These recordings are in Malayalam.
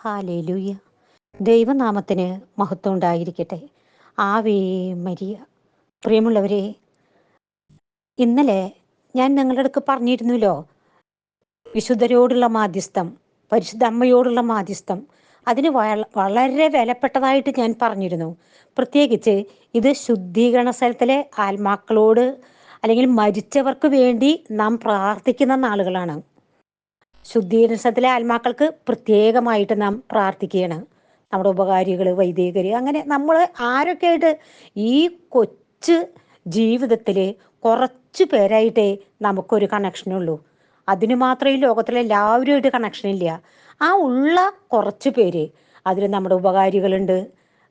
ഹാലേലൂയ. ദൈവനാമത്തിന് മഹത്വം ഉണ്ടായിരിക്കട്ടെ. Ave Maria. പ്രിയമുള്ളവരെ ഇന്നലെ ഞാൻ നിങ്ങളുടെ അടുക്ക് പറഞ്ഞിരുന്നല്ലോ വിശുദ്ധരോടുള്ള മാധ്യസ്ഥം പരിശുദ്ധ അമ്മയോടുള്ള മാധ്യസ്ഥം അതിന് വളരെ വിലപ്പെട്ടതായിട്ട് ഞാൻ പറഞ്ഞിരുന്നു. പ്രത്യേകിച്ച് ഇത് ശുദ്ധീകരണ സ്ഥലത്തിലെ ആത്മാക്കളോട് അല്ലെങ്കിൽ മരിച്ചവർക്ക് വേണ്ടി നാം പ്രാർത്ഥിക്കുന്ന നാളുകളാണ്. ശുദ്ധീകരണത്തിലെ ആത്മാക്കൾക്ക് പ്രത്യേകമായിട്ട് നാം പ്രാർത്ഥിക്കുകയാണ്. നമ്മുടെ ഉപകാരികൾ വൈദികർ അങ്ങനെ നമ്മൾ ആരൊക്കെ ആയിട്ട് ഈ കൊച്ചു ജീവിതത്തിൽ കുറച്ച് പേരായിട്ടേ നമുക്കൊരു കണക്ഷനുള്ളൂ അതിന് മാത്രമേ ലോകത്തിലെ എല്ലാവരുമായിട്ട് കണക്ഷൻ ഇല്ല. ആ ഉള്ള കുറച്ച് പേര് അതിൽ നമ്മുടെ ഉപകാരികളുണ്ട്.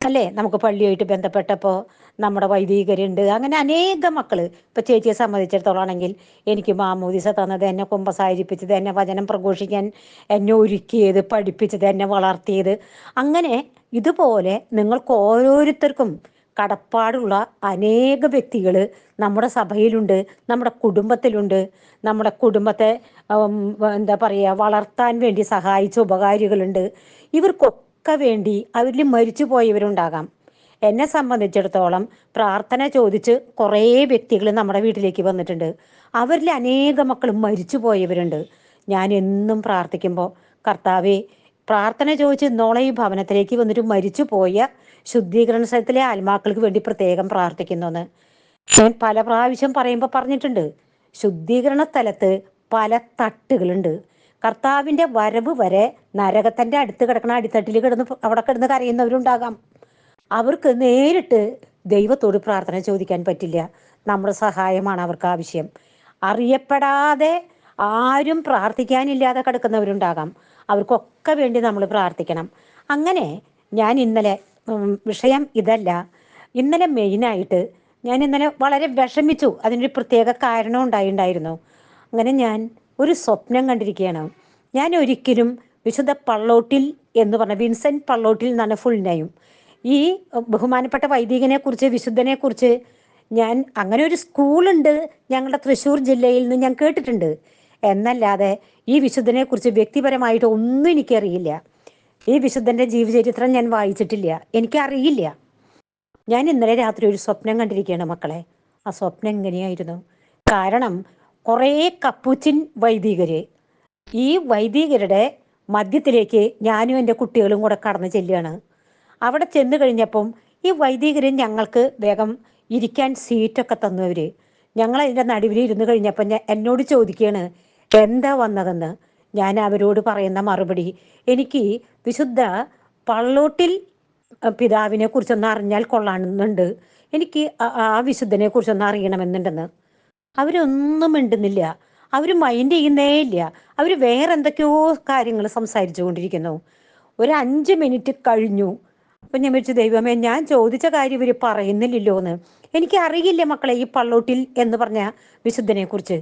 അല്ലേ? നമുക്ക് പള്ളിയായിട്ട് ബന്ധപ്പെട്ടപ്പോൾ നമ്മുടെ വൈദികരുണ്ട്. അങ്ങനെ അനേകം മക്കൾ ഇപ്പം ചേച്ചിയെ സംബന്ധിച്ചിടത്തോളം ആണെങ്കിൽ എനിക്ക് മാമോദിസ തന്നത് എന്നെ കുമ്പസാരിപ്പിച്ചത് എന്നെ വചനം പ്രഘോഷിക്കാൻ എന്നെ ഒരുക്കിയത് പഠിപ്പിച്ചത് എന്നെ വളർത്തിയത്. അങ്ങനെ ഇതുപോലെ നിങ്ങൾക്ക് ഓരോരുത്തർക്കും കടപ്പാടുള്ള അനേക വ്യക്തികൾ നമ്മുടെ സഭയിലുണ്ട് നമ്മുടെ കുടുംബത്തിലുണ്ട്. നമ്മുടെ കുടുംബത്തെ എന്താ പറയുക വളർത്താൻ വേണ്ടി സഹായിച്ച ഉപകാരികളുണ്ട്. ഇവർക്കൊക്കെ വേണ്ടി അവരിൽ മരിച്ചു പോയവരുണ്ടാകാം എന്നെ സംബന്ധിച്ചിടത്തോളം പ്രാർത്ഥന ചോദിച്ച് കുറേ വ്യക്തികൾ നമ്മുടെ വീട്ടിലേക്ക് വന്നിട്ടുണ്ട്. അവരിൽ അനേക മക്കളും മരിച്ചു പോയവരുണ്ട് ഞാൻ എന്നും പ്രാർത്ഥിക്കുമ്പോൾ കർത്താവെ പ്രാർത്ഥന ചോദിച്ച് ഇന്നോളം ഈ ഭവനത്തിലേക്ക് വന്നിട്ട് മരിച്ചു പോയ ശുദ്ധീകരണ സ്ഥലത്തിലെ ആത്മാക്കൾക്ക് വേണ്ടി പ്രത്യേകം പ്രാർത്ഥിക്കുന്നു ഞാൻ പല പ്രാവശ്യം പറയുമ്പോൾ പറഞ്ഞിട്ടുണ്ട് ശുദ്ധീകരണ സ്ഥലത്ത് പല തട്ടുകളുണ്ട്. കർത്താവിന്റെ വരവ് വരെ നരകത്തിന്റെ അടുത്ത് കിടക്കണ അടിത്തട്ടിൽ കിടന്ന് അവിടെ കിടന്ന് കരയുന്നവരുണ്ടാകാം. അവർക്ക് നേരിട്ട് ദൈവത്തോട് പ്രാർത്ഥന ചോദിക്കാൻ പറ്റില്ല. നമ്മുടെ സഹായമാണ് അവർക്ക് ആവശ്യം. അറിയപ്പെടാതെ ആരും പ്രാർത്ഥിക്കാനില്ലാതെ കിടക്കുന്നവരുണ്ടാകാം. അവർക്കൊക്കെ വേണ്ടി നമ്മൾ പ്രാർത്ഥിക്കണം. അങ്ങനെ ഞാൻ ഇന്നലെ വിഷയം ഇതല്ല. ഇന്നലെ മെയിനായിട്ട് ഞാൻ ഇന്നലെ വളരെ വിഷമിച്ചു. അതിനൊരു പ്രത്യേക കാരണം ഉണ്ടായിണ്ടായിരുന്നു. അങ്ങനെ ഞാൻ ഒരു സ്വപ്നം കണ്ടിരിക്കുകയാണ്. ഞാൻ ഒരിക്കലും വിശുദ്ധ പള്ളോട്ടിൽ എന്ന് പറഞ്ഞ വിൻസെന്റ് പള്ളോട്ടിൽ എന്നാണ് ഫുൾ നെയിം ഈ ബഹുമാനപ്പെട്ട വൈദികനെ കുറിച്ച് വിശുദ്ധനെ കുറിച്ച് ഞാൻ അങ്ങനെ ഒരു സ്കൂളുണ്ട് ഞങ്ങളുടെ തൃശ്ശൂർ ജില്ലയിൽ നിന്ന് ഞാൻ കേട്ടിട്ടുണ്ട്. എന്നല്ലാതെ ഈ വിശുദ്ധനെ കുറിച്ച് വ്യക്തിപരമായിട്ട് ഒന്നും എനിക്കറിയില്ല. ഈ വിശുദ്ധന്റെ ജീവചരിത്രം ഞാൻ വായിച്ചിട്ടില്ല. എനിക്കറിയില്ല. ഞാൻ ഇന്നലെ രാത്രി ഒരു സ്വപ്നം കണ്ടിരിക്കുകയാണ് മക്കളെ. ആ സ്വപ്നം എങ്ങനെയായിരുന്നു? കാരണം കുറേ കപ്പൂച്ചിൻ വൈദികർ ഈ വൈദികരുടെ മധ്യത്തിലേക്ക് ഞാനും എന്റെ കുട്ടികളും കൂടെ കടന്നു ചെല്ലുകയാണ്. അവിടെ ചെന്ന് കഴിഞ്ഞപ്പം ഈ വൈദികർ ഞങ്ങൾക്ക് വേഗം ഇരിക്കാൻ സീറ്റൊക്കെ തന്നവര് ഞങ്ങൾ അതിന്റെ നടുവിൽ ഇരുന്ന് കഴിഞ്ഞപ്പോൾ ഞാൻ എന്നോട് ചോദിക്കുകയാണ് എന്താ വന്നതെന്ന്? ഞാൻ അവരോട് പറയുന്ന മറുപടി എനിക്ക് വിശുദ്ധ പള്ളോട്ടിൽ പിതാവിനെ കുറിച്ചൊന്ന് അറിഞ്ഞാൽ കൊള്ളാണെന്നുണ്ട് എനിക്ക് ആ വിശുദ്ധനെ കുറിച്ചൊന്ന് അറിയണമെന്നുണ്ടെന്ന്. അവരൊന്നും മിണ്ടുന്നില്ല. അവർ മൈൻഡ് ചെയ്യുന്നേ ഇല്ല. അവർ വേറെ എന്തൊക്കെയോ കാര്യങ്ങൾ സംസാരിച്ചു കൊണ്ടിരിക്കുന്നു. ഒരു അഞ്ച് മിനിറ്റ് കഴിഞ്ഞു. അപ്പം ഞാൻ വെച്ചു ദൈവമേ ഞാൻ ചോദിച്ച കാര്യം ഇവർ പറയുന്നില്ലല്ലോ എന്ന് എനിക്ക് അറിയില്ല മക്കളെ ഈ പള്ളോട്ടിൽ എന്ന് പറഞ്ഞ വിശുദ്ധനെ കുറിച്ച്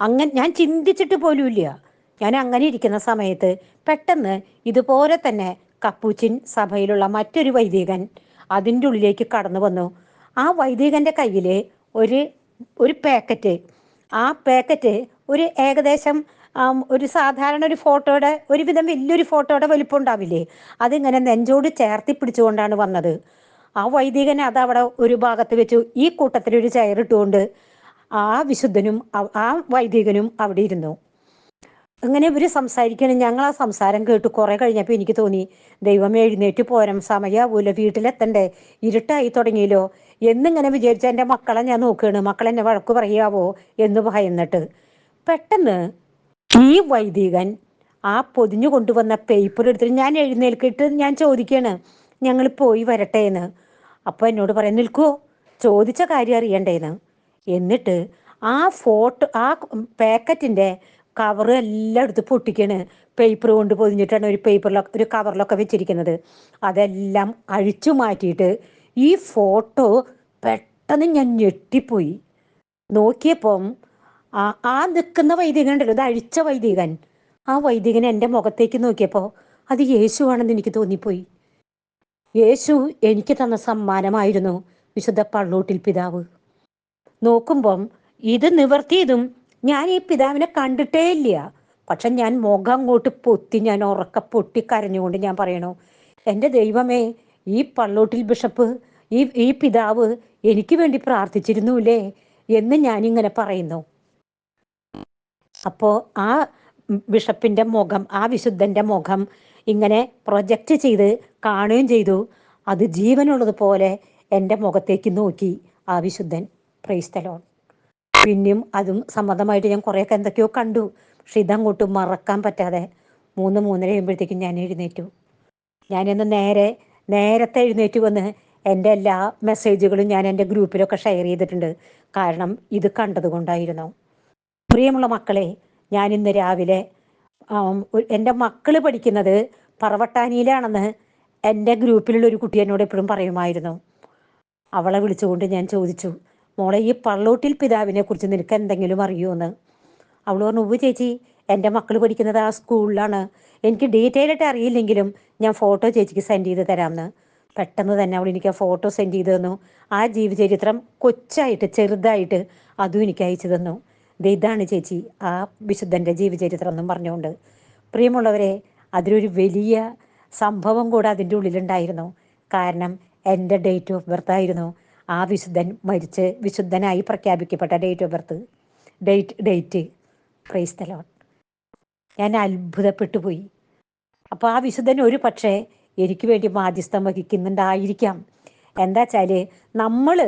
അങ്ങനെ ഞാൻ ചിന്തിച്ചിട്ട് പോലുമില്ല. ഞാൻ അങ്ങനെ ഇരിക്കുന്ന സമയത്ത് പെട്ടെന്ന് ഇതുപോലെ തന്നെ കപ്പൂച്ചിൻ സഭയിലുള്ള മറ്റൊരു വൈദികൻ അതിന്റെ ഉള്ളിലേക്ക് കടന്നു വന്നു. ആ വൈദികന്റെ കയ്യിൽ ഒരു ഒരു പാക്കറ്റ്. ആ പാക്കറ്റ് ഒരു ഏകദേശം ഒരു സാധാരണ ഒരു ഫോട്ടോയുടെ ഒരുവിധം വലിയൊരു ഫോട്ടോയുടെ വലിപ്പം ഉണ്ടാവില്ലേ അതിങ്ങനെ നെഞ്ചോട് ചേർത്തി പിടിച്ചുകൊണ്ടാണ് വന്നത്. ആ വൈദികൻ അത് അവിടെ ഒരു ഭാഗത്ത് വെച്ചു. ഈ കൂട്ടത്തിൽ ഒരു ചെയറിട്ടുകൊണ്ട് ആ വിശുദ്ധനും ആ വൈദികനും അവിടെ ഇരുന്നു. അങ്ങനെ ഇവർ സംസാരിക്കണം ഞങ്ങൾ ആ സംസാരം കേട്ട് കുറെ കഴിഞ്ഞപ്പോൾ എനിക്ക് തോന്നി ദൈവം എഴുന്നേറ്റ് പോരം. സമയാവൂല. വീട്ടിലെത്തണ്ടേ. ഇരുട്ടായി തുടങ്ങിയല്ലോ. എന്നിങ്ങനെ വിചാരിച്ച എന്റെ മക്കളെ ഞാൻ നോക്കുകയാണ്. മക്കൾ എന്നെ വഴക്ക് പറയാവോ എന്ന് ഭയന്നിട്ട്. പെട്ടെന്ന് ഈ വൈദികൻ ആ പൊതിഞ്ഞു കൊണ്ടുവന്ന പേപ്പർ എടുത്തിട്ട് ഞാൻ എഴുന്നേൽക്കിട്ട് ഞാൻ ചോദിക്കുകയാണ് ഞങ്ങൾ പോയി വരട്ടെ എന്ന്. അപ്പോൾ എന്നോട് പറയാൻ നിൽക്കുവോ ചോദിച്ച കാര്യം അറിയണ്ടേന്ന് എന്നിട്ട് ആ ഫോട്ടോ ആ പാക്കറ്റിന്റെ കവർ എല്ലാം എടുത്ത് പൊട്ടിക്കാണ് പേപ്പർ കൊണ്ട് പൊതിഞ്ഞിട്ടാണ് ഒരു പേപ്പറിലൊക്കെ ഒരു കവറിലൊക്കെ വെച്ചിരിക്കുന്നത്. അതെല്ലാം അഴിച്ചു മാറ്റിയിട്ട് ഈ ഫോട്ടോ പെട്ടെന്ന് ഞാൻ ഞെട്ടിപ്പോയി. നോക്കിയപ്പം ആ ആ നിൽക്കുന്ന വൈദികൻ ഉണ്ടല്ലോ അഴിച്ച വൈദികൻ. ആ വൈദികൻ എന്റെ മുഖത്തേക്ക് നോക്കിയപ്പോൾ അത് യേശുവാണെന്ന് എനിക്ക് തോന്നിപ്പോയി. യേശു എനിക്ക് തന്ന സമ്മാനമായിരുന്നു വിശുദ്ധ പള്ളൂട്ടിൽ പിതാവ്. നോക്കുമ്പം ഇത് നിവർത്തിയതും ഞാൻ ഈ പിതാവിനെ കണ്ടിട്ടേ ഇല്ല. പക്ഷെ ഞാൻ മുഖം അങ്ങോട്ട് പൊത്തി ഞാൻ ഉറക്ക പൊട്ടി കരഞ്ഞുകൊണ്ട് ഞാൻ പറയണു എന്റെ ദൈവമേ ഈ പള്ളോട്ടിൽ ബിഷപ്പ് ഈ ഈ പിതാവ് എനിക്ക് വേണ്ടി പ്രാർത്ഥിച്ചിരുന്നുല്ലേ എന്ന് ഞാനിങ്ങനെ പറയുന്നു. അപ്പോ ആ ബിഷപ്പിന്റെ മുഖം ആ വിശുദ്ധന്റെ മുഖം ഇങ്ങനെ പ്രൊജക്റ്റ് ചെയ്ത് കാണുകയും ചെയ്തു. അത് ജീവനുള്ളതുപോലെ എന്റെ മുഖത്തേക്ക് നോക്കി ആ വിശുദ്ധൻ. പ്രൈസ്തലോൺ പിന്നെയും അതും സമ്മതമായിട്ട് ഞാൻ കുറേയൊക്കെ എന്തൊക്കെയോ കണ്ടു. പക്ഷെ ഇതങ്ങോട്ട് മറക്കാൻ പറ്റാതെ മൂന്ന് മൂന്നര കഴിയുമ്പോഴത്തേക്കും ഞാൻ എഴുന്നേറ്റു. ഞാനിന്ന് നേരെ നേരത്തെ എഴുന്നേറ്റ് വന്ന് എന്റെ എല്ലാ മെസ്സേജുകളും ഞാൻ എന്റെ ഗ്രൂപ്പിലൊക്കെ ഷെയർ ചെയ്തിട്ടുണ്ട്. കാരണം ഇത് കണ്ടതുകൊണ്ടായിരുന്നു പ്രിയമുള്ള മക്കളെ ഞാൻ ഇന്ന് രാവിലെ എന്റെ മക്കൾ പഠിക്കുന്നത് പറവട്ടാനിയിലാണെന്ന് എന്റെ ഗ്രൂപ്പിലുള്ള ഒരു കുട്ടി എന്നോട് എപ്പോഴും പറയുമായിരുന്നു. അവളെ വിളിച്ചുകൊണ്ട് ഞാൻ ചോദിച്ചു മോളെ ഈ പള്ളോട്ടിൽ പിതാവിനെ കുറിച്ച് നിനക്ക് എന്തെങ്കിലും അറിയുമോ എന്ന് അവൾ പറഞ്ഞു ഉവ് ചേച്ചി എന്റെ മക്കൾ പഠിക്കുന്നത് ആ സ്കൂളിലാണ്. എനിക്ക് ഡീറ്റെയിൽ ആയിട്ട് അറിയില്ലെങ്കിലും ഞാൻ ഫോട്ടോ ചേച്ചിക്ക് സെൻഡ് ചെയ്ത് തരാമെന്ന്. പെട്ടെന്ന് തന്നെ അവൾ എനിക്ക് ആ ഫോട്ടോ സെൻഡ് ചെയ്ത് തന്നു. ആ ജീവചരിത്രം കൊച്ചായിട്ട് ചെറുതായിട്ട് അതും എനിക്ക് അയച്ചു തന്നു. ഇതാണ് ചേച്ചി ആ വിശുദ്ധന്റെ ജീവചരിത്രം എന്നും പറഞ്ഞുകൊണ്ട്. പ്രിയമുള്ളവരെ അതിലൊരു വലിയ സംഭവം കൂടെ അതിന്റെ ഉള്ളിലുണ്ടായിരുന്നു. കാരണം എന്റെ ഡേറ്റ് ഓഫ് ബർത്ത് ആയിരുന്നു. ആ വിശുദ്ധൻ മരിച്ച് വിശുദ്ധനായി പ്രഖ്യാപിക്കപ്പെട്ട date of birth date date prize ഞാൻ അത്ഭുതപ്പെട്ടു പോയി അപ്പോൾ ആ വിശുദ്ധൻ ഒരു പക്ഷേ എനിക്ക് വേണ്ടി മാധ്യസ്ഥം വഹിക്കുന്നുണ്ടായിരിക്കാം. എന്താ വെച്ചാൽ നമ്മൾ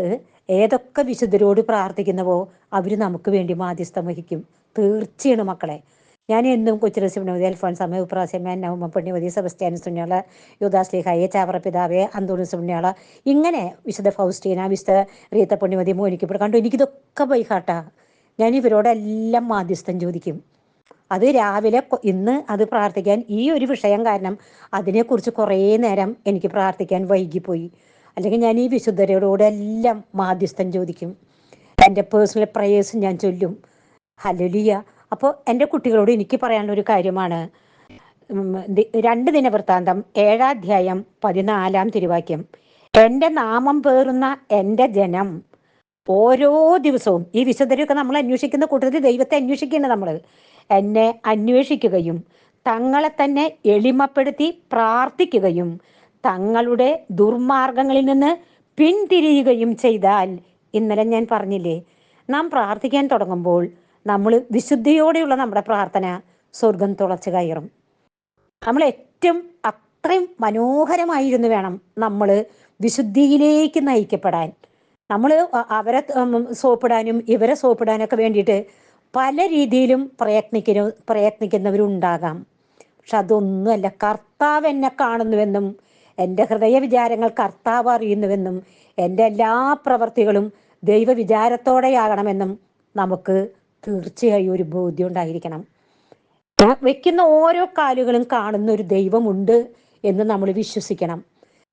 ഏതൊക്കെ വിശുദ്ധരോട് പ്രാർത്ഥിക്കുന്നവോ അവർ നമുക്ക് വേണ്ടി മാധ്യസ്ഥം വഹിക്കും. തീർച്ചയാണ് മക്കളെ. ഞാൻ എന്നും കൊച്ചിരസിനവതി അൽഫോൻസാമ ഉപ്രാസ്യമ നവമ പുണ്യവതി സെബസ്റ്റ്യാൻ സുണ്യാള യുദാസ്ലിഹായെ ചാവറ പിതാവെ അന്തോണി സുണ്യാള ഇങ്ങനെ വിശുദ്ധ ഫൗസ്റ്റീന വിശുദ്ധ റീത്ത പുണ്യവതി മോനിക്കപ്പെടും കണ്ടു. എനിക്കിതൊക്കെ ബൈഹാട്ടാ ഞാൻ ഇവരോടെല്ലാം മാധ്യസ്ഥം ചോദിക്കും. അത് രാവിലെ ഇന്ന് അത് പ്രാർത്ഥിക്കാൻ ഈ ഒരു വിഷയം കാരണം അതിനെക്കുറിച്ച് കുറേ നേരം എനിക്ക് പ്രാർത്ഥിക്കാൻ വൈകിപ്പോയി. അല്ലെങ്കിൽ ഞാൻ ഈ വിശുദ്ധരോടെല്ലാം മാധ്യസ്ഥം ചോദിക്കും. എന്റെ പേഴ്സണൽ പ്രയേഴ്സ് ഞാൻ ചൊല്ലും. ഹലലിയ അപ്പോൾ എന്റെ കുട്ടികളോട് എനിക്ക് പറയാനുള്ള ഒരു കാര്യമാണ്. രണ്ട് ദിന വൃത്താന്തം ഏഴാധ്യായം പതിനാലാം തിരുവാക്യം. എന്റെ നാമം പേറുന്ന എന്റെ ജനം ഓരോ ദിവസവും ഈ വിശുദ്ധരെയൊക്കെ നമ്മൾ അന്വേഷിക്കുന്ന കൂട്ടത്തിൽ ദൈവത്തെ അന്വേഷിക്കേണ്ടത് നമ്മൾ. എന്നെ അന്വേഷിക്കുകയും തങ്ങളെ തന്നെ എളിമപ്പെടുത്തി പ്രാർത്ഥിക്കുകയും തങ്ങളുടെ ദുർമാർഗങ്ങളിൽ നിന്ന് പിന്തിരിയുകയും ചെയ്താൽ ഇന്നലെ ഞാൻ പറഞ്ഞില്ലേ നാം പ്രാർത്ഥിക്കാൻ തുടങ്ങുമ്പോൾ നമ്മൾ വിശുദ്ധിയോടെയുള്ള നമ്മുടെ പ്രാർത്ഥന സ്വർഗം തുളച്ചു കയറും. നമ്മൾ ഏറ്റവും അത്രയും മനോഹരമായിരുന്നു വേണം നമ്മൾ വിശുദ്ധിയിലേക്ക് നയിക്കപ്പെടാൻ. നമ്മൾ അവരെ സോപ്പിടാനും ഇവരെ സോപ്പിടാനൊക്കെ വേണ്ടിയിട്ട് പല രീതിയിലും പ്രയത്നിക്കുന്ന പ്രയത്നിക്കുന്നവരുണ്ടാകാം. പക്ഷെ അതൊന്നുമല്ല. കർത്താവ് എന്നെ കാണുന്നുവെന്നും എന്റെ ഹൃദയ വിചാരങ്ങൾ കർത്താവ് അറിയുന്നുവെന്നും എന്റെ എല്ലാ പ്രവർത്തികളും ദൈവ വിചാരത്തോടെയാകണമെന്നും നമുക്ക് തീർച്ചയായും ഒരു ബോധ്യം ഉണ്ടായിരിക്കണം വെക്കുന്ന ഓരോ കാലുകളും കാണുന്ന ഒരു ദൈവമുണ്ട് എന്ന് നമ്മൾ വിശ്വസിക്കണം.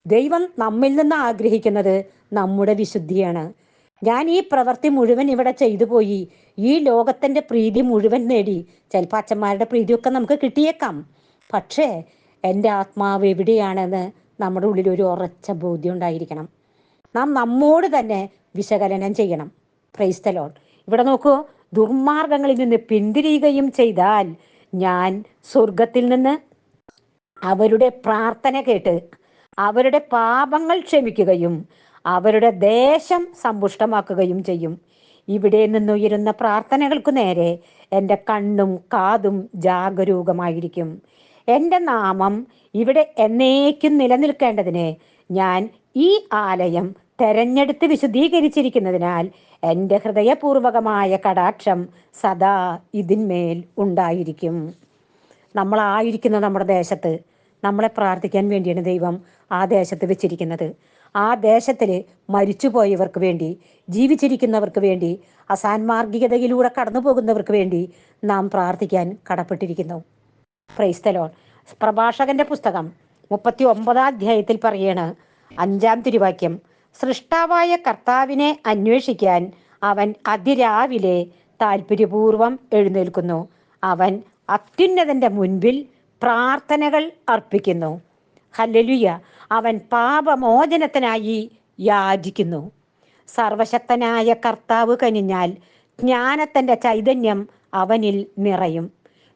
ദൈവം നമ്മിൽ നിന്ന് ആഗ്രഹിക്കുന്നത് നമ്മുടെ വിശുദ്ധിയാണ്. ഞാൻ ഈ പ്രവൃത്തി മുഴുവൻ ഇവിടെ ചെയ്തു പോയി. ഈ ലോകത്തിന്റെ പ്രീതി മുഴുവൻ നേടി. ചിലപ്പോൾ അച്ഛന്മാരുടെ പ്രീതിയൊക്കെ നമുക്ക് കിട്ടിയേക്കാം. പക്ഷേ എന്റെ ആത്മാവ് എവിടെയാണെന്ന് നമ്മുടെ ഉള്ളിൽ ഒരു ഉറച്ച ബോധ്യം ഉണ്ടായിരിക്കണം. നാം നമ്മോട് തന്നെ വിശകലനം ചെയ്യണം. പ്രൈസ്തലോൺ ഇവിടെ നോക്കൂ ദുർമാർഗങ്ങളിൽ നിന്ന് പിന്തിരിയുകയും ചെയ്താൽ ഞാൻ സ്വർഗത്തിൽ നിന്ന് അവരുടെ പ്രാർത്ഥന കേട്ട് അവരുടെ പാപങ്ങൾ ക്ഷമിക്കുകയും അവരുടെ ദേശം സമ്പുഷ്ടമാക്കുകയും ചെയ്യും. ഇവിടെ നിന്നുയരുന്ന പ്രാർത്ഥനകൾക്കു നേരെ എന്റെ കണ്ണും കാതും ജാഗരൂകമായിരിക്കും. എന്റെ നാമം ഇവിടെ എന്നേക്കും നിലനിൽക്കേണ്ടതിന് ഞാൻ ഈ ആലയം തെരഞ്ഞെടുത്ത് വിശദീകരിച്ചിരിക്കുന്നതിനാൽ എന്റെ ഹൃദയപൂർവകമായ കടാക്ഷം സദാ ഇതിന്മേൽ ഉണ്ടായിരിക്കും. നമ്മളായിരിക്കുന്ന നമ്മുടെ ദേശത്ത് നമ്മളെ പ്രാർത്ഥിക്കാൻ വേണ്ടിയാണ് ദൈവം ആ ദേശത്ത് വെച്ചിരിക്കുന്നത്. ആ ദേശത്തിൽ മരിച്ചുപോയവർക്ക് വേണ്ടി ജീവിച്ചിരിക്കുന്നവർക്ക് വേണ്ടി അസാൻമാർഗികതയിലൂടെ കടന്നു പോകുന്നവർക്ക് വേണ്ടി നാം പ്രാർത്ഥിക്കാൻ കടപ്പെട്ടിരിക്കുന്നു. പ്രൈസ്തലോൺ പ്രഭാഷകന്റെ പുസ്തകം മുപ്പത്തി ഒമ്പതാം അധ്യായത്തിൽ പറയാണ് അഞ്ചാം തിരുവാക്യം സൃഷ്ടാവായ കർത്താവിനെ അന്വേഷിക്കാൻ അവൻ അതിരാവിലെ താല്പര്യപൂർവം എഴുന്നേൽക്കുന്നു. അവൻ അത്യുന്നതന്റെ മുൻപിൽ പ്രാർത്ഥനകൾ അർപ്പിക്കുന്നു. ഹല്ലലുയ. അവൻ പാപമോചനത്തിനായി യാചിക്കുന്നു. സർവശക്തനായ കർത്താവ് കനിഞ്ഞാൽ ജ്ഞാനത്തിന്റെ ചൈതന്യം അവനിൽ നിറയും.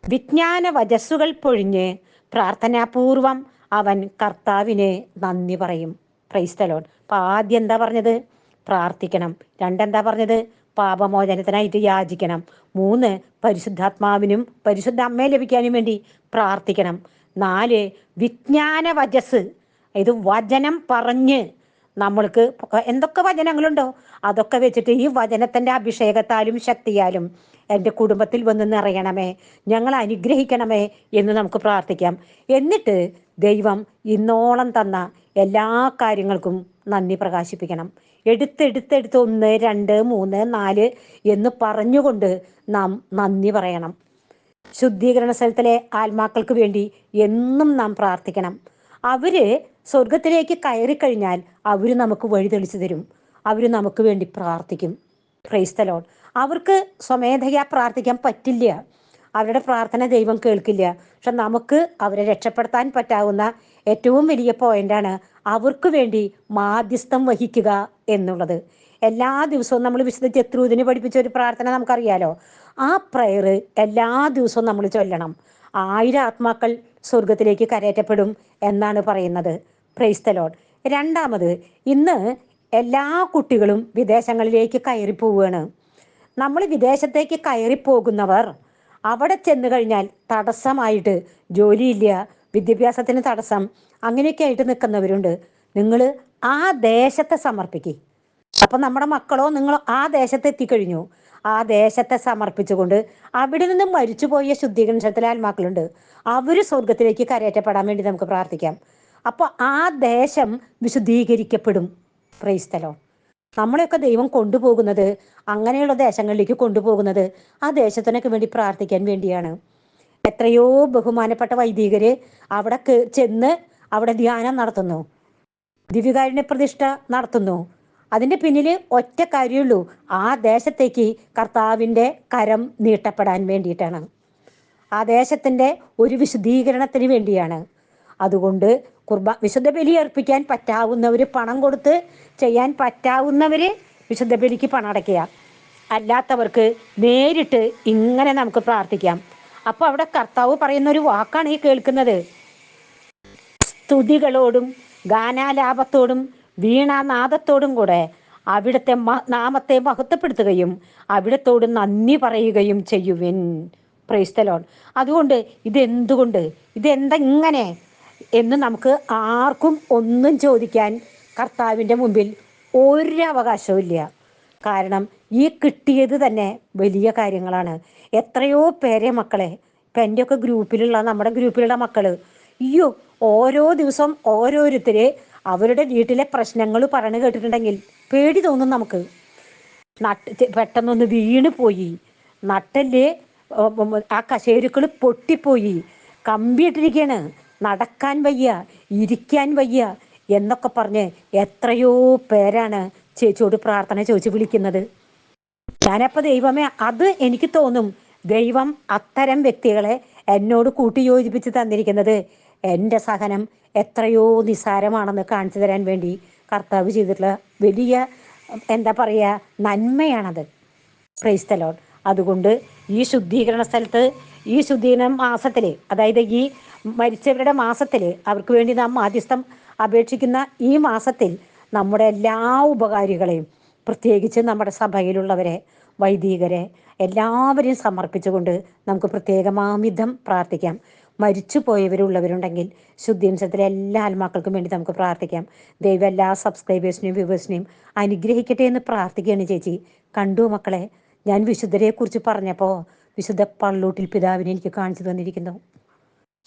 വിജ്ഞാന വജസ്സുകൾ പൊഴിഞ്ഞ് പ്രാർത്ഥനാപൂർവം അവൻ കർത്താവിനെ നന്ദി പറയും. ക്രൈസ്തലോൺ അപ്പൊ ആദ്യം എന്താ പറഞ്ഞത്? പ്രാർത്ഥിക്കണം. രണ്ടെന്താ പറഞ്ഞത്? പാപമോചനത്തിനായിട്ട് യാചിക്കണം. മൂന്ന് പരിശുദ്ധാത്മാവിനും പരിശുദ്ധ അമ്മയെ ലഭിക്കാനും വേണ്ടി പ്രാർത്ഥിക്കണം. നാല് വിജ്ഞാന വജസ് ഇത് വചനം പറഞ്ഞ് നമ്മൾക്ക് എന്തൊക്കെ വചനങ്ങളുണ്ടോ? അതൊക്കെ വെച്ചിട്ട് ഈ വചനത്തിന്റെ അഭിഷേകത്താലും ശക്തിയാലും എന്റെ കുടുംബത്തിൽ വന്ന് നിറയണമേ ഞങ്ങൾ അനുഗ്രഹിക്കണമേ എന്ന് നമുക്ക് പ്രാർത്ഥിക്കാം. എന്നിട്ട് ദൈവം ഇന്നോളം തന്ന എല്ലാ കാര്യങ്ങൾക്കും നന്ദി പ്രകാശിപ്പിക്കണം. എടുത്തെടുത്തെടുത്ത് ഒന്ന് രണ്ട് മൂന്ന് നാല് എന്ന് പറഞ്ഞുകൊണ്ട് നാം നന്ദി പറയണം. ശുദ്ധീകരണ സ്ഥലത്തിലെ ആത്മാക്കൾക്ക് വേണ്ടി എന്നും നാം പ്രാർത്ഥിക്കണം. അവർ സ്വർഗത്തിലേക്ക് കയറി കഴിഞ്ഞാൽ അവർ നമുക്ക് വഴി തെളിച്ചു തരും. അവർ നമുക്ക് വേണ്ടി പ്രാർത്ഥിക്കും. ക്രൈസ്തലോൺ അവർക്ക് സ്വമേധയാ പ്രാർത്ഥിക്കാൻ പറ്റില്ല. അവരുടെ പ്രാർത്ഥന ദൈവം കേൾക്കില്ല. പക്ഷെ നമുക്ക് അവരെ രക്ഷപ്പെടുത്താൻ പറ്റാവുന്ന ഏറ്റവും വലിയ പോയിന്റാണ് അവർക്ക് വേണ്ടി മാധ്യസ്ഥം വഹിക്കുക എന്നുള്ളത്. എല്ലാ ദിവസവും നമ്മൾ വിശുദ്ധ ചത്രൂതിന് പഠിപ്പിച്ച ഒരു പ്രാർത്ഥന നമുക്കറിയാലോ? ആ പ്രയർ എല്ലാ ദിവസവും നമ്മൾ ചൊല്ലണം. ആയിരം ആത്മാക്കൾ സ്വർഗത്തിലേക്ക് കരയറ്റപ്പെടും എന്നാണ് പറയുന്നത്. പ്രൈസ്തലോൺ രണ്ടാമത് ഇന്ന് എല്ലാ കുട്ടികളും വിദേശങ്ങളിലേക്ക് കയറി പോവുകയാണ്. നമ്മൾ വിദേശത്തേക്ക് കയറി പോകുന്നവർ അവിടെ ചെന്ന് കഴിഞ്ഞാൽ തടസ്സമായിട്ട് ജോലിയില്ല വിദ്യാഭ്യാസത്തിന് തടസ്സം അങ്ങനെയൊക്കെ ആയിട്ട് നിൽക്കുന്നവരുണ്ട്. നിങ്ങൾ ആ ദേശത്തെ സമർപ്പിക്കുക അപ്പം നമ്മുടെ മക്കളോ നിങ്ങളോ ആ ദേശത്ത് എത്തിക്കഴിഞ്ഞു. ആ ദേശത്തെ സമർപ്പിച്ചുകൊണ്ട് അവിടെ നിന്ന് മരിച്ചുപോയ ശുദ്ധീകരണത്തിലെ ആത്മാക്കളുണ്ട്. അവർ സ്വർഗത്തിലേക്ക് കരയറ്റപ്പെടാൻ വേണ്ടി നമുക്ക് പ്രാർത്ഥിക്കാം. അപ്പൊ ആ ദേശം വിശുദ്ധീകരിക്കപ്പെടും. പ്രൈസ്തലോ നമ്മളെയൊക്കെ ദൈവം കൊണ്ടുപോകുന്നത് അങ്ങനെയുള്ള ദേശങ്ങളിലേക്ക് കൊണ്ടുപോകുന്നത് ആ ദേശത്തിനൊക്കെ വേണ്ടി പ്രാർത്ഥിക്കാൻ വേണ്ടിയാണ്. എത്രയോ ബഹുമാനപ്പെട്ട വൈദികര് അവിടെ ചെന്ന് അവിടെ ധ്യാനം നടത്തുന്നു. ദിവ്യകാരുണ്യ പ്രതിഷ്ഠ നടത്തുന്നു. അതിന്റെ പിന്നിൽ ഒറ്റ കാര്യമുള്ളൂ. ആ ദേശത്തേക്ക് കർത്താവിന്റെ കരം നീട്ടപ്പെടാൻ വേണ്ടിയിട്ടാണ്. ആ ദേശത്തിന്റെ ഒരു വിശുദ്ധീകരണത്തിന് വേണ്ടിയാണ്. അതുകൊണ്ട് കുർബ വിശുദ്ധ ബലി അർപ്പിക്കാൻ പറ്റാവുന്നവർ പണം കൊടുത്ത് ചെയ്യാൻ പറ്റാവുന്നവര് വിശുദ്ധ ബലിക്ക് പണം അടയ്ക്കുക. അല്ലാത്തവർക്ക് നേരിട്ട് ഇങ്ങനെ നമുക്ക് പ്രാർത്ഥിക്കാം. അപ്പോൾ അവിടെ കർത്താവ് പറയുന്ന ഒരു വാക്കാണ് ഈ കേൾക്കുന്നത്. സ്തുതികളോടും ഗാനാലാപത്തോടും വീണാനാദത്തോടും കൂടെ അവിടുത്തെ നാമത്തെ മഹത്വപ്പെടുത്തുകയും അവിടത്തോട് നന്ദി പറയുകയും ചെയ്യുവിൻ. പ്രൈസ്തലോൺ അതുകൊണ്ട് ഇതെന്തുകൊണ്ട്? ഇതെന്താ ഇങ്ങനെ എന്ന് നമുക്ക് ആർക്കും ഒന്നും ചോദിക്കാൻ കർത്താവിന്റെ മുമ്പിൽ ഒരു അവകാശവും കാരണം ഈ കിട്ടിയത് തന്നെ വലിയ കാര്യങ്ങളാണ്. എത്രയോ പേരെ മക്കളെ ഇപ്പം എന്റെയൊക്കെ ഗ്രൂപ്പിലുള്ള നമ്മുടെ ഗ്രൂപ്പിലുള്ള മക്കൾ അയ്യോ ഓരോ ദിവസം ഓരോരുത്തര് അവരുടെ വീട്ടിലെ പ്രശ്നങ്ങൾ പറഞ്ഞു കേട്ടിട്ടുണ്ടെങ്കിൽ പേടി തോന്നും നമുക്ക്. നട്ട് പെട്ടെന്നൊന്ന് വീണ് പോയി. നട്ടൽ ആ കശേരുക്കൾ പൊട്ടിപ്പോയി. കമ്പിയിട്ടിരിക്കുകയാണ് നടക്കാൻ വയ്യ ഇരിക്കാൻ വയ്യ എന്നൊക്കെ പറഞ്ഞ് എത്രയോ പേരാണ് ചേച്ചിയോട് പ്രാർത്ഥന ചോദിച്ച് വിളിക്കുന്നത്. ഞാനപ്പോൾ ദൈവമേ അത് എനിക്ക് തോന്നും ദൈവം അത്തരം വ്യക്തികളെ എന്നോട് കൂട്ടി യോജിപ്പിച്ച് തന്നിരിക്കുന്നത്. എന്റെ സഹനം എത്രയോ നിസാരമാണെന്ന് കാണിച്ചു തരാൻ വേണ്ടി കർത്താവ് ചെയ്തിട്ടുള്ള വലിയ എന്താ പറയുക നന്മയാണത്. ക്രൈസ്തലോൺ അതുകൊണ്ട് ഈ ശുദ്ധീകരണ സ്ഥലത്ത് ഈ ശുദ്ധീകരണ മാസത്തിൽ അതായത് ഈ മരിച്ചവരുടെ മാസത്തിൽ അവർക്ക് വേണ്ടി നാം മാധ്യസ്ഥം അപേക്ഷിക്കുന്ന ഈ മാസത്തിൽ നമ്മുടെ എല്ലാ ഉപകാരികളെയും പ്രത്യേകിച്ച് നമ്മുടെ സഭയിലുള്ളവരെ വൈദികരെ എല്ലാവരെയും സമർപ്പിച്ചുകൊണ്ട് നമുക്ക് പ്രത്യേകമാമിതം പ്രാർത്ഥിക്കാം. മരിച്ചു പോയവരുള്ളവരുണ്ടെങ്കിൽ ശുദ്ധീംശത്തിലെ എല്ലാ ആത്മാക്കൾക്കും വേണ്ടി നമുക്ക് പ്രാർത്ഥിക്കാം. ദൈവം എല്ലാ സബ്സ്ക്രൈബേഴ്സിനെയും വ്യൂവേഴ്സിനെയും അനുഗ്രഹിക്കട്ടെ എന്ന് പ്രാർത്ഥിക്കുകയാണ് ചേച്ചി. കണ്ടു മക്കളെ ഞാൻ വിശുദ്ധരെക്കുറിച്ച് പറഞ്ഞപ്പോൾ വിശുദ്ധ പള്ളൂട്ടിൽ പിതാവിനെ എനിക്ക് കാണിച്ചു തന്നിരിക്കുന്നു.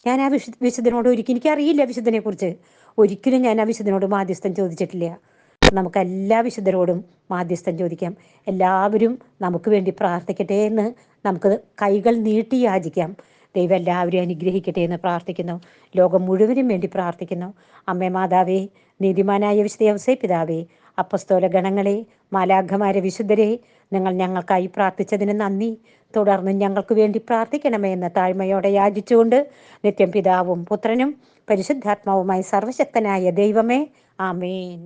ഞാൻ ആ വിശു വിശുദ്ധനോട് ഒരിക്കലും എനിക്കറിയില്ല വിശുദ്ധനെ കുറിച്ച് ഒരിക്കലും ഞാൻ ആ വിശുദ്ധനോട് മാധ്യസ്ഥം ചോദിച്ചിട്ടില്ല. നമുക്ക് എല്ലാ വിശുദ്ധരോടും മാധ്യസ്ഥം ചോദിക്കാം. എല്ലാവരും നമുക്ക് വേണ്ടി പ്രാർത്ഥിക്കട്ടെ എന്ന് നമുക്ക് കൈകൾ നീട്ടി യാചിക്കാം. ദൈവം എല്ലാവരെയും അനുഗ്രഹിക്കട്ടെ എന്ന് പ്രാർത്ഥിക്കുന്നു. ലോകം മുഴുവനും വേണ്ടി പ്രാർത്ഥിക്കുന്നു. അമ്മേ മാതാവേ നീതിമാനായ വിശുദ്ധ പിതാവേ അപ്പസ്തോല ഗണങ്ങളെ മാലാഘമാരെ വിശുദ്ധരെ നിങ്ങൾ ഞങ്ങൾക്കായി പ്രാർത്ഥിച്ചതിന് നന്ദി. തുടർന്ന് ഞങ്ങൾക്ക് വേണ്ടി പ്രാർത്ഥിക്കണമേ എന്ന് താഴ്മയോടെ യാചിച്ചുകൊണ്ട് നിത്യം പിതാവും പുത്രനും പരിശുദ്ധാത്മാവുമായി സർവശക്തനായ ദൈവമേ ആമേൻ.